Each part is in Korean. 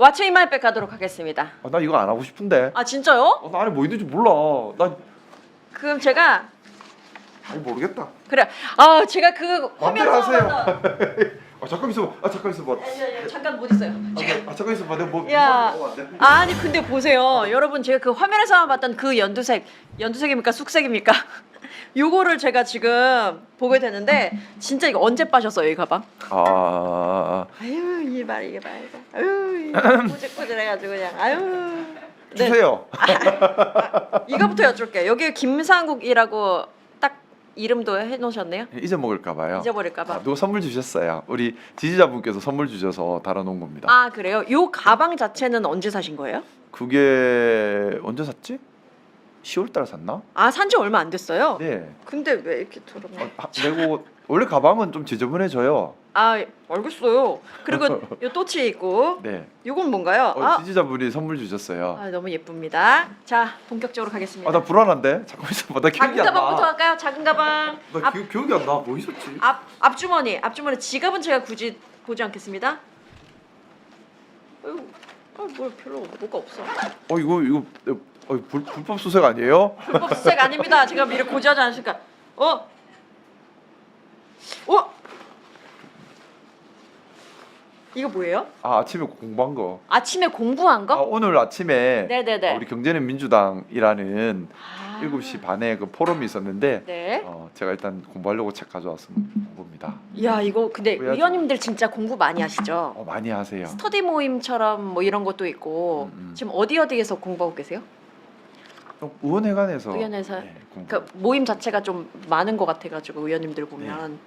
왓츠 인마이백 가도록 하겠습니다. 아, 나 이거 안 하고 싶은데. 아 진짜요? 어, 나 안에 뭐 있는지 몰라. 나 그럼 제가 아니 모르겠다. 그래. 아 제가 그 화면 마음대로 하세요. 상황에서- 아 잠깐 있어봐. 아 잠깐 있어 봐. 아, 야, 야, 잠깐 못 있어요. 아, 아 잠깐 있어 봐. 내가 뭐 야. 이상한 거안 돼? 아니 근데 보세요 여러분 제가 그 화면에서만 봤던 그 연두색 연두색입니까 쑥색입니까 요거를 제가 지금 보게 되는데 진짜 이거 언제 빠셨어요 이 가방 아, 아유 이말 이게 말 이게 아유 꼬질꼬질해가지고 그냥 아유 네. 주세요. 이거부터 여쭐게요 여기 김상국이라고 딱 이름도 해놓으셨네요 잊어먹을까 봐요. 잊어버릴까 봐 아, 누가 선물 주셨어요. 우리 지지자분께서 선물 주셔서 달아놓은 겁니다. 아 그래요 요 가방 자체는 언제 사신 거예요 그게 언제 샀지? 10월달에 샀나? 아 산지 얼마 안 됐어요 네. 근데 왜 이렇게 더럽냐 아, 내고 원래 가방은 좀 지저분해져요. 아 알겠어요. 그리고 요 또치 있고 네. 요건 뭔가요? 어, 아, 지지자분이 선물 주셨어요. 아, 너무 예쁩니다. 자 본격적으로 가겠습니다. 아 나 불안한데. 잠깐만 있어봐. 나 작은 기억이 안 가방부터 나. 할까요? 작은 가방. 나 앞, 기, 기억이 안 나. 뭐 있었지? 앞 앞주머니 앞주머니 지갑은 제가 굳이 보지 않겠습니다. 아유, 아, 뭐 별로 뭐가 없어. 어 이거 이거 어, 불, 불법 수색 아니에요? 불법 수색 아닙니다. 제가 미리 고지하지 않으니까. 어? 어? 이거 뭐예요? 아 아침에 공부한 거. 아침에 공부한 아, 거? 오늘 아침에 네네네. 어, 우리 경제는 민주당이라는 아. 7시 반에 그 포럼이 있었는데 네. 어, 제가 일단 공부하려고 책 가져왔습니다. 겁니다. 야 이거 근데 해야죠. 의원님들 진짜 공부 많이 하시죠? 어, 많이 하세요. 스터디 모임처럼 뭐 이런 것도 있고 음, 음. 지금 어디 어디에서 공부하고 계세요? 어, 의원회관에서 의원회사? 네, 공부. 그러니까 모임 자체가 좀 많은 것 같아가지고 의원님들 네. 보면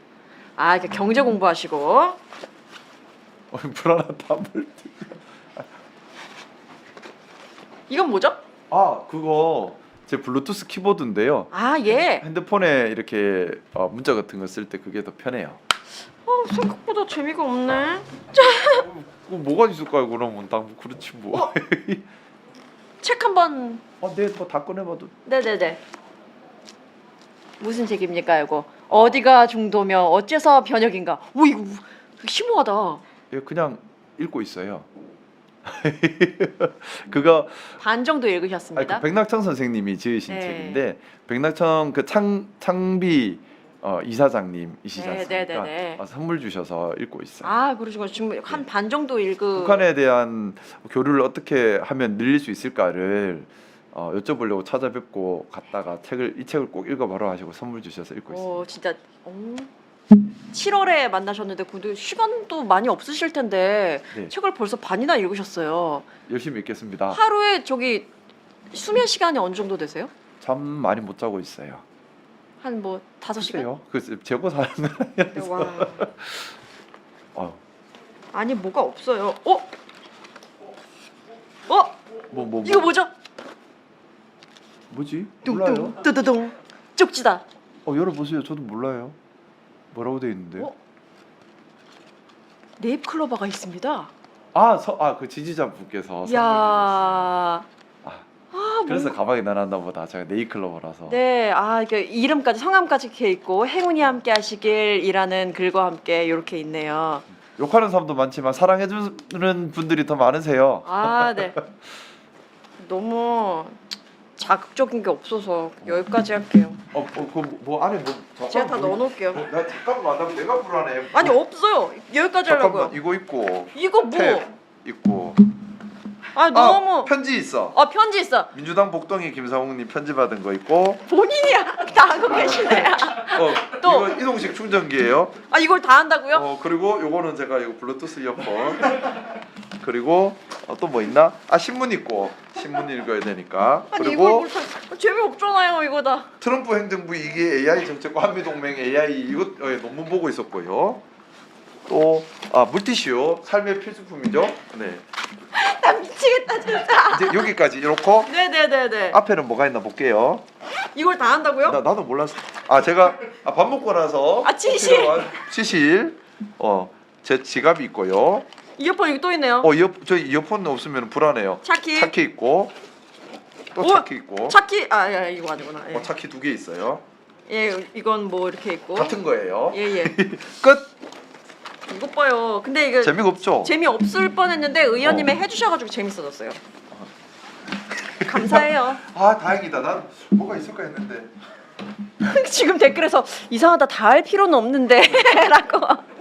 아 이렇게 경제 공부하시고 어, 불안하다. 뭘. 이건 뭐죠? 아 그거 제 블루투스 키보드인데요. 아 예. 핸드폰에 이렇게 어, 문자 같은 거 쓸 때 그게 더 편해요. 어 생각보다 재미가 없네. 어, 그 뭐가 있을까요? 그러면 나뭐 그렇지 뭐. 책 한번 어, 네, 뭐다 꺼내봐도. 네네네. 무슨 책입니까 이거? 어디가 중도며 어째서 변혁인가? 오 이거 심오하다. 예, 그냥 읽고 있어요. 그거 반 정도 아니, 읽으셨습니다. 그 백낙천 선생님이 지으신 네. 책인데 백낙천 그창 창비 어, 이사장님이시지 네, 않습니까? 네, 네, 네. 어, 선물 주셔서 읽고 있어요. 아 그러시고 지금 한 반 정도 읽으. 북한에 대한 교류를 어떻게 하면 늘릴 수 있을까를 어, 여쭤보려고 찾아뵙고 갔다가 책을 이 책을 꼭 읽어봐라 하시고 선물 주셔서 읽고 있습니다. 어 진짜. 어. 7월에 만나셨는데 근데 시간도 많이 없으실 텐데 네, 책을 벌써 반이나 읽으셨어요. 열심히 읽겠습니다. 하루에 저기 수면 시간이 어느 정도 되세요? 잠 많이 못 자고 있어요. 한 뭐 다섯 시간? 글쎄요. 그 재고 사는. 어, 아니 뭐가 없어요. 어? 어? 뭐, 뭐, 이거 뭐 뭐죠? 뭐지? 몰라요. 뚱뚱 뜨드둥 쪽지다. 어 열어보세요. 저도 몰라요. 뭐라고 돼 있는데 요? 어? 네잎 클로버가 있습니다. 아, 서, 아, 그 지지자 분께서 야. 아, 아, 그래서 가방에 넣어놨나 보다. 제가 네이클로버라서. 네, 아, 이게 이름까지 성함까지 이렇게 있고 행운이 함께 하시길이라는 글과 함께 이렇게 있네요. 욕하는 사람도 많지만 사랑해주는 분들이 더 많으세요. 아, 네. 너무 자극적인 게 없어서 여기까지 할게요. 어, 어, 그뭐 안에 뭐? 잠깐만, 제가 다 뭐- 넣어놓을게요. 어, 나 잠깐만, 나 내가 불안해. 아니 없어요. 여기까지 잠깐만, 하려고요. 이거 있고, 이거 뭐? 탭 있고. 아 너무. 아, 편지 있어. 아 편지 있어. 민주당 복동이 김상욱님 편지 받은 거 있고, 본인이 다 하고 계시네. 어, 또. 이거 이동식 충전기예요. 아 이걸 다 한다고요? 어 그리고 요거는 제가 이거 블루투스 이어폰 그리고 어, 또 뭐 있나? 아 신문 있고 신문 읽어야 되니까 아니 그리고 다 재미 없잖아요 이거 다. 트럼프 행정부 이게 AI 정책과 한미 동맹 AI 이거 어, 예, 논문 보고 있었고요. 또 아 물티슈 삶의 필수품이죠. 네나 미치겠다 진짜. 이제 여기까지 이렇고 네네네네. 앞에는 뭐가 있나 볼게요. 이걸 다 한다고요? 나 나도 몰랐어. 아 제가 아, 밥 먹고 나서 아, 치실. 필요한 치실 어제 지갑이 있고요. 이어폰 여기 또 있네요. 어 이어 저 이어폰 없으면 불안해요. 차키. 차키 있고 또 오! 차키 있고 차키 아 야, 이거 아니구나. 예. 어, 차키 두 개 있어요. 예 이건 뭐 이렇게 있고. 같은 거예요. 예예. 끝. 이것 봐요. 근데 이게 재미가 없죠. 재미 없을 뻔했는데 의원님이 어. 해주셔가지고 재밌어졌어요. 감사해요. 아 다행이다. 난 뭐가 있을까 했는데. 지금 댓글에서 이상하다 다 할 필요는 없는데라고